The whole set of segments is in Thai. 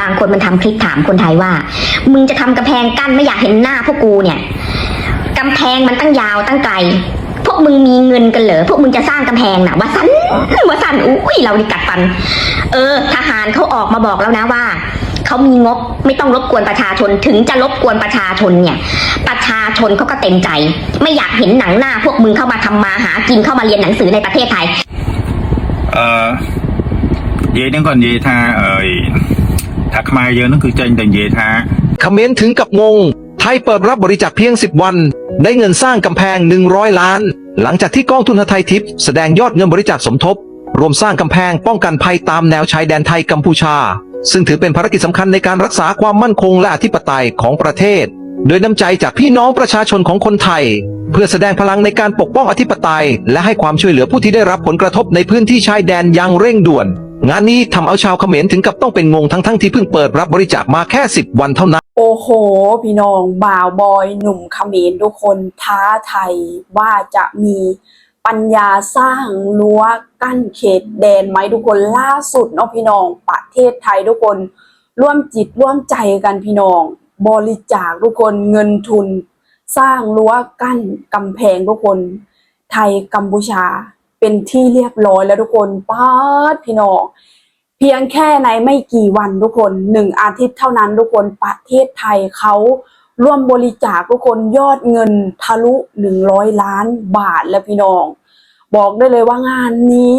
บางคนมันทำคลิปถามคนไทยว่า มึงจะทำกำแพงกั้นไม่อยากเห็นหน้าพวกกูเนี่ย กำแพงมันตั้งยาวตั้งไกล พวกมึงมีเงินกันเหรอพวกมึงจะสร้างกำแพงนะวะสันวะสันอุ้ยเราดิกัดฟัน เออ ทหารเขาออกมาบอกแล้วนะว่าเขามีงบไม่ต้องรบกวนประชาชนถึงจะรบกวนประชาชนเนี่ย ประชาชนเขาก็เต็มใจ ไม่อยากเห็นหนังหน้า พวกมึงเข้ามาทำมาหากินเข้ามาเรียนหนังสือในประเทศไทย เออเย่เดี๋ก่อนเย่าเออ ថាខ្មែរយើងហ្នឹងគឺចេញតែនិយាយថា คอมเขมนต์ถึงกับงง ไทยเปิดรับบริจาคเพียง 10 วัน ได้เงินสร้างกำแพง 100 ล้าน หลังจากที่กองทุนไทยทิพย์แสดงยอดเงินบริจาคสมทบ รวมสร้างกำแพงป้องกันภัยตามแนวชายแดนไทยกัมพูชา ซึ่งถือเป็นภารกิจสำคัญในการรักษาความมั่นคงและอธิปไตยของประเทศ โดยน้ำใจจากพี่น้องประชาชนของคนไทย เพื่อแสดงพลังในการปกป้องอธิปไตย และให้ความช่วยเหลือผู้ที่ได้รับผลกระทบในพื้นที่ชายแดนอย่างเร่งด่วน งานนี้ทำเอาชาวเขมรถึงกับต้องเป็นงงทั้งๆที่เพิ่งเปิดรับบริจาคมาแค่ 10 วันเท่านั้น โอ้โห พี่น้องบ่าวบอยหนุ่มเขมรทุกคนท้าไทยว่าจะมีปัญญาสร้างรั้วกั้นเขตแดนไหมทุกคนล่าสุดเนาะพี่น้องประเทศไทยทุกคน ร่วมจิตร่วมใจกันพี่น้อง บริจาคทุกคนเงินทุน สร้างรั้วกั้นกำแพงทุกคน ไทยกัมพูชา เป็นที่เรียบร้อยแล้วทุกคนป้าดพี่น้องเพียงแค่ในไม่กี่วันทุกคนหนึ่งอาทิตย์เท่านั้นทุกคนประเทศไทยเขาร่วมบริจาคทุกคนยอดเงินทะลุหนึ่งร้อยล้านบาทแล้วพี่น้อง บอกได้เลยว่างานนี้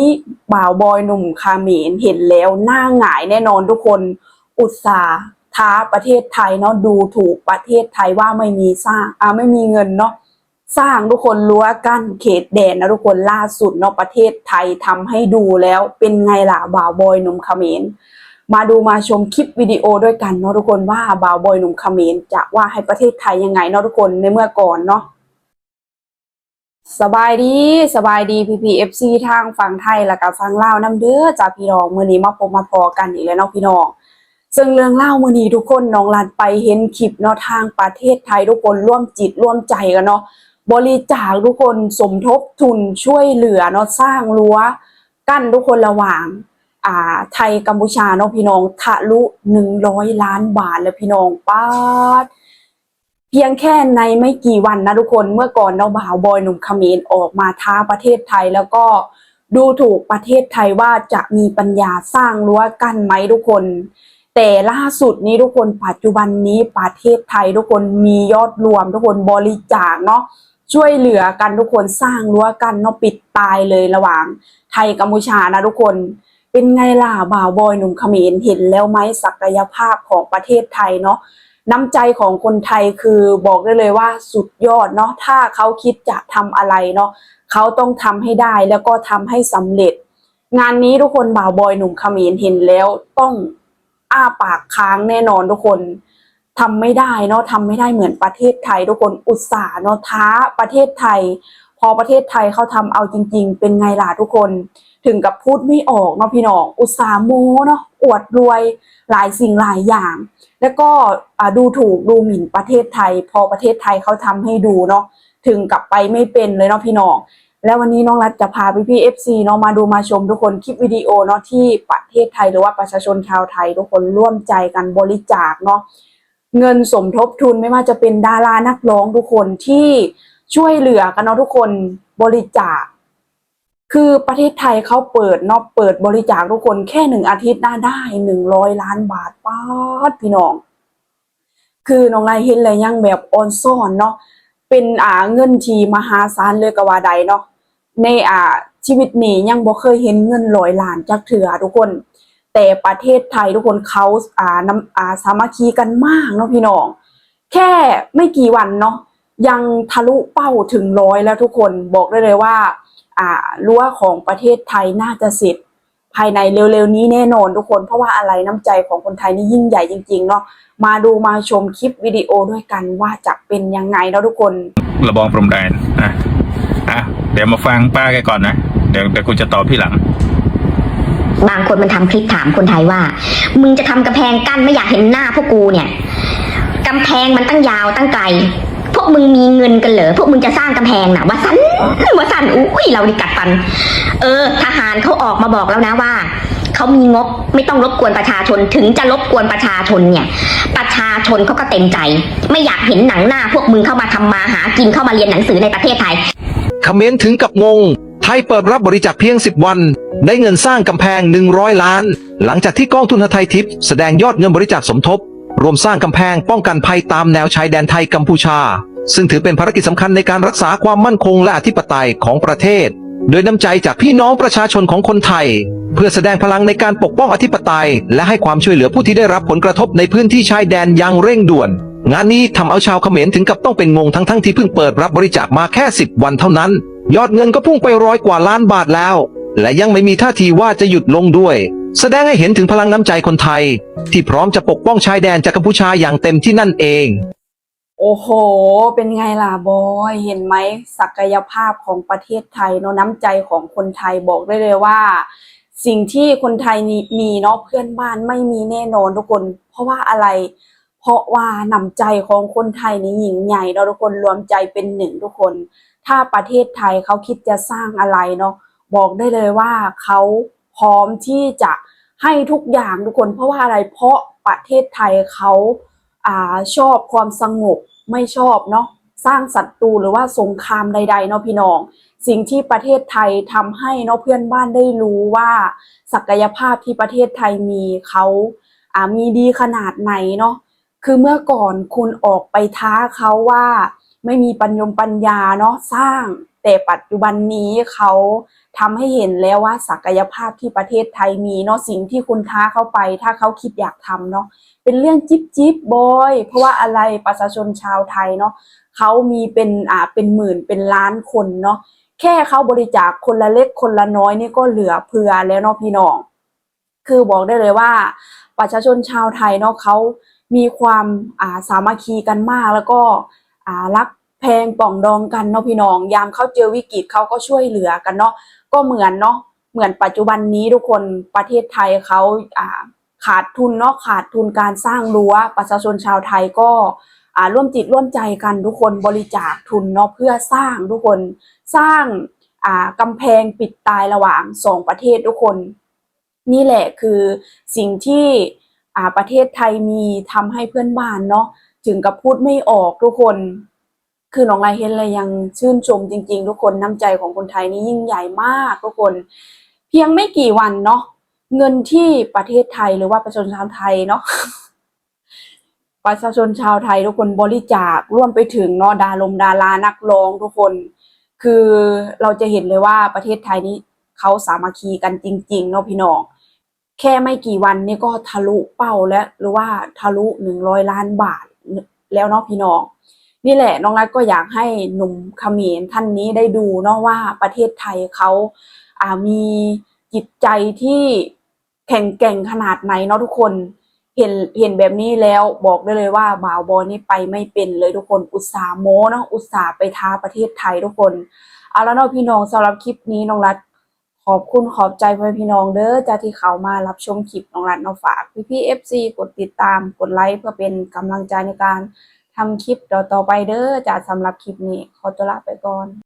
บ่าวบอยหนุ่มคาเมนเห็นแล้วหน้าหงายแน่นอนทุกคนอุตสาห์ท้าประเทศไทยเนาะดูถูกประเทศไทยว่าไม่มีสร้างอ่าไม่มีเงินเนาะ สร้างทุกคนรั้วกั้นเขตแดนนะทุกคนล่าสุดเนาะประเทศไทยทำให้ดูแล้วเป็นไงล่ะบ่าวบอยหนุ่มเขมรมาดูมาชมคลิปวิดีโอด้วยกันเนาะทุกคนว่าบ่าวบอยหนุ่มเขมรจะว่าให้ประเทศไทยยังไงเนาะทุกคนในเมื่อก่อนเนาะสบายดีสบายดีพีพีเอฟซีทางฝั่งไทยแล้วก็ฝั่งลาวน้ำเด้อจาพี่น้องมื้อนี้มาพบมาพอกันอีกแล้วเนาะพี่น้องซึ่งเรื่องเล่ามือนี้ทุกคนน้องลันไปเห็นคลิปเนาะทางประเทศไทยทุกคนร่วมจิตร่วมใจกันเนาะ บริจาคทุกคนสมทบทุนช่วยเหลือเนาะสร้างรั้ว กั้นทุกคนระหว่าง อ่า ไทยกัมพูชาเนาะพี่น้องทะลุหนึ่งร้อยล้านบาทแล้วพี่น้องป้าดเพียงแค่ในไม่กี่วันนะทุกคนเมื่อก่อนเนาะบ่าวบอยหนุ่มเขมรออกมาท้าประเทศไทยแล้วก็ดูถูกประเทศไทยว่าจะมีปัญญาสร้างรั้วกั้นไหมทุกคน แต่ล่าสุดนี้ทุกคนปัจจุบันนี้ประเทศไทยทุกคนมียอดรวมทุกคนบริจาคเนาะ ช่วยเหลือกันทุกคนสร้างรั้วกันเนาะปิดตายเลยระหว่าง ไทยกัมพูชานะทุกคน เป็นไงล่ะบ่าวบอยหนุ่มเขมรเห็นแล้วไหมศักยภาพของประเทศไทยเนาะน้ำใจของคนไทยคือบอกได้เลยว่าสุดยอดเนาะถ้าเขาคิดจะทำอะไรเนาะเขาต้องทำให้ได้แล้วก็ทำให้สำเร็จ งานนี้ทุกคนบ่าวบอยหนุ่มเขมรเห็นแล้วต้องอ้าปากค้างแน่นอนทุกคน ทำไม่ได้เนาะทำไม่ได้เหมือนประเทศไทย ทุกคนอุตส่าห์เนาะท้าประเทศไทย พอประเทศไทยเขาทำเอาจริง ๆ เป็นไงล่ะทุกคน ถึงกับพูดไม่ออกเนาะพี่น้องอุตส่าห์โม้เนาะอวดรวยหลายสิ่งหลายอย่าง แล้วก็ดูถูกดูหมิ่นประเทศไทย พอประเทศไทยเขาทำให้ดูเนาะถึงกับไปไม่เป็นเลยเนาะพี่น้องแล้ววันนี้น้องรัฐจะพาพี่พี่เอฟซีเนาะมาดูมาชมทุกคนคลิปวิดีโอเนาะที่ประเทศไทยหรือว่าประชาชนชาวไทย ทุกคนร่วมใจกันบริจาคเนาะ เงินสมทบทุนไม่ว่าจะเป็นดารานักร้องทุกคนที่ช่วยเหลือกันเนาะทุกคนบริจาค คือประเทศไทยเขาเปิดเนาะเปิดบริจาคทุกคนแค่หนึ่งอาทิตย์น่าได้หนึ่งร้อยล้านบาทป้าดพี่น้อง คือน้องไลเห็นเลยยังแบบออนซ่อนเนาะเป็นอ่าเงินทีมหาศาลเลยกว่าใดเนาะในอ่าชีวิตนี้ยังบ่เคยเห็นเงินร้อยล้านจากเถื่อทุกคน แต่ประเทศไทยทุกคนเขาอ่าน้ำอ่าสามัคคีกันมากเนาะพี่น้อง แค่ไม่กี่วันเนาะยังทะลุเป้าถึงร้อยแล้วทุกคนบอกได้เลยว่า อ่ารั้วของประเทศไทยน่าจะเสร็จภายในเร็วๆนี้แน่นอนทุกคน เพราะว่าอะไรน้ำใจของคนไทยนี่ยิ่งใหญ่จริงๆเนาะมาดูมาชมคลิปวิดีโอด้วยกันว่าจะเป็นยังไงเนาะทุกคน ระบองพรมแดนอะอะเดี๋ยวมาฟังป้าแกก่อนนะ เดี๋ยวเดี๋ยวกูจะตอบพี่หลัง บางคนมันทำคลิปถามคนไทยว่า มึงจะทำกำแพงกั้นไม่อยากเห็นหน้าพวกกูเนี่ยกำแพงมันตั้งยาวตั้งไกล พวกมึงมีเงินกันเหรอพวกมึงจะสร้างกำแพงนะว่าสันว่าสันอุ้ยเราดิกัดฟัน เออ ทหารเขาออกมาบอกแล้วนะว่าเขามีงบไม่ต้องรบกวนประชาชนถึงจะรบกวนประชาชนเนี่ย ประชาชนเขาก็เต็มใจ ไม่อยากเห็นหนังหน้า พวกมึงเข้ามาทำมาหากินเข้ามาเรียนหนังสือในประเทศไทยคอมเมนต์ถึงกับงงไทยเปิดรับบริจาคเพียง 10 วัน ได้เงินสร้างกำแพง 100 ล้าน หลังจากที่กองทุนไทยทิพย์แสดงยอดเงินบริจาคสมทบ รวมสร้างกำแพงป้องกันภัยตามแนวชายแดนไทยกัมพูชา ซึ่งถือเป็นภารกิจสำคัญในการรักษาความมั่นคงและอธิปไตยของประเทศ โดยน้ำใจจากพี่น้องประชาชนของคนไทย เพื่อแสดงพลังในการปกป้องอธิปไตย และให้ความช่วยเหลือผู้ที่ได้รับผลกระทบในพื้นที่ชายแดนอย่างเร่งด่วน งานนี้ทำเอาชาวเขมรถึงกับต้องเป็นงงทั้งๆที่เพิ่งเปิดรับบริจาคมาแค่ 10 วันเท่านั้น ยอดเงินก็พุ่งไปร้อยกว่าล้านบาทแล้ว และยังไม่มีท่าทีว่าจะหยุดลงด้วย แสดงให้เห็นถึงพลังน้ำใจคนไทย ที่พร้อมจะปกป้องชายแดนจากกัมพูชาอย่างเต็มที่นั่นเอง โอ้โห เป็นไงล่ะบอย เห็นไหมศักยภาพของประเทศไทยเนาะน้ำใจของคนไทยบอกได้เลยว่า สิ่งที่คนไทยมีมีเนาะเพื่อนบ้านไม่มีแน่นอนทุกคน เพราะว่าอะไร เพราะว่าน้ำใจของคนไทยนี่ยิ่งใหญ่เนาะทุกคนรวมใจเป็นหนึ่งทุกคน ถ้าประเทศไทยเขาคิดจะสร้างอะไรเนาะ บอกได้เลยว่าเขาพร้อมที่จะให้ทุกอย่างทุกคนเพราะว่าอะไรเพราะประเทศไทยเขาอ่าชอบความสงบไม่ชอบเนาะสร้างศัตรูหรือว่าสงครามใด ๆ เนาะพี่น้อง สิ่งที่ประเทศไทยทำให้เนาะเพื่อนบ้านได้รู้ว่า ศักยภาพที่ประเทศไทยมีเขาอ่ามีดีขนาดไหนเนาะคือเมื่อก่อนคุณออกไปท้าเขาว่า ไม่มีปัญญมปัญญาเนาะสร้างแต่ปัจจุบันนี้เขา ทำให้เห็นแล้วว่าศักยภาพที่ประเทศไทยมีเนาะสิ่งที่คุณท้าเข้าไป ถ้าเขาคิดอยากทำเนาะเป็นเรื่องจิ๊บจิ๊บบอยเพราะว่าอะไรประชาชนชาวไทยเนาะเขามีเป็นอ่าเป็นหมื่นเป็นล้านคนเนาะแค่เขาบริจาคคนละเล็กคนละน้อยนี่ก็เหลือเผื่อแล้วเนาะพี่น้อง คือบอกได้เลยว่า ประชาชนชาวไทยเนาะเขามีความอ่าสามัคคีกันมากแล้วก็อ่ารักแพงป่องดองกันเนาะพี่น้อง ยามเขาเจอวิกฤตเขาก็ช่วยเหลือกันเนาะ ก็เหมือนเนาะเหมือนปัจจุบันนี้ทุกคนประเทศไทยเขาอ่าขาดทุนเนาะขาดทุนการสร้างรั้วประชาชนชาวไทยก็อ่าร่วมจิตร่วมใจกันทุกคนบริจาคทุนเนาะเพื่อสร้างทุกคนสร้างอ่ากำแพงปิดตายระหว่างสองประเทศทุกคน นี่แหละคือสิ่งที่อ่าประเทศไทยมีทำให้เพื่อนบ้านเนาะถึงกับพูดไม่ออกทุกคน คือน้องลายเฮนเลยยังชื่นชมจริง ๆ ทุกคนน้ำใจของคนไทยนี่ยิ่งใหญ่มากทุกคน เพียงไม่กี่วันเนาะเงินที่ประเทศไทยหรือว่าประชาชนชาวไทยเนาะประชาชนชาวไทยทุกคนบริจาคร่วมไปถึงเนาะดารงดารานักร้องทุกคน คือเราจะเห็นเลยว่าประเทศไทยนี้เขาสามัคคีกันจริง ๆ เนาะพี่น้องแค่ไม่กี่วันนี่ก็ทะลุเป้าแล้วหรือว่าทะลุหนึ่งร้อยล้านบาทแล้วเนาะพี่น้อง นี่แหละน้องรัฐก็อยากให้หนุ่มเขมรท่านนี้ได้ดูเนาะว่าประเทศไทยเขาอ่ามีจิตใจที่แข็งแกร่งขนาดไหนเนาะทุกคนเห็นเห็นแบบนี้แล้วบอกได้เลยว่าบ่าวบอลนี่ไปไม่เป็นเลยทุกคนอุตสาห์โมเนาะอุตสาห์ไปท้าประเทศไทยทุกคนเอาแล้วเนาะพี่น้องสำหรับคลิปนี้น้องรัฐขอบคุณขอบใจพ่อพี่น้องเด้อจ้าที่เขามารับชมคลิปน้องรัฐเนาะฝากพี่พี่เอฟซีกดติดตามกดไลค์เพื่อเป็นกำลังใจในการ ทำคลิปต่อๆไปเด้อจ้าสำหรับคลิปนี้ ขอตัวลาไปก่อน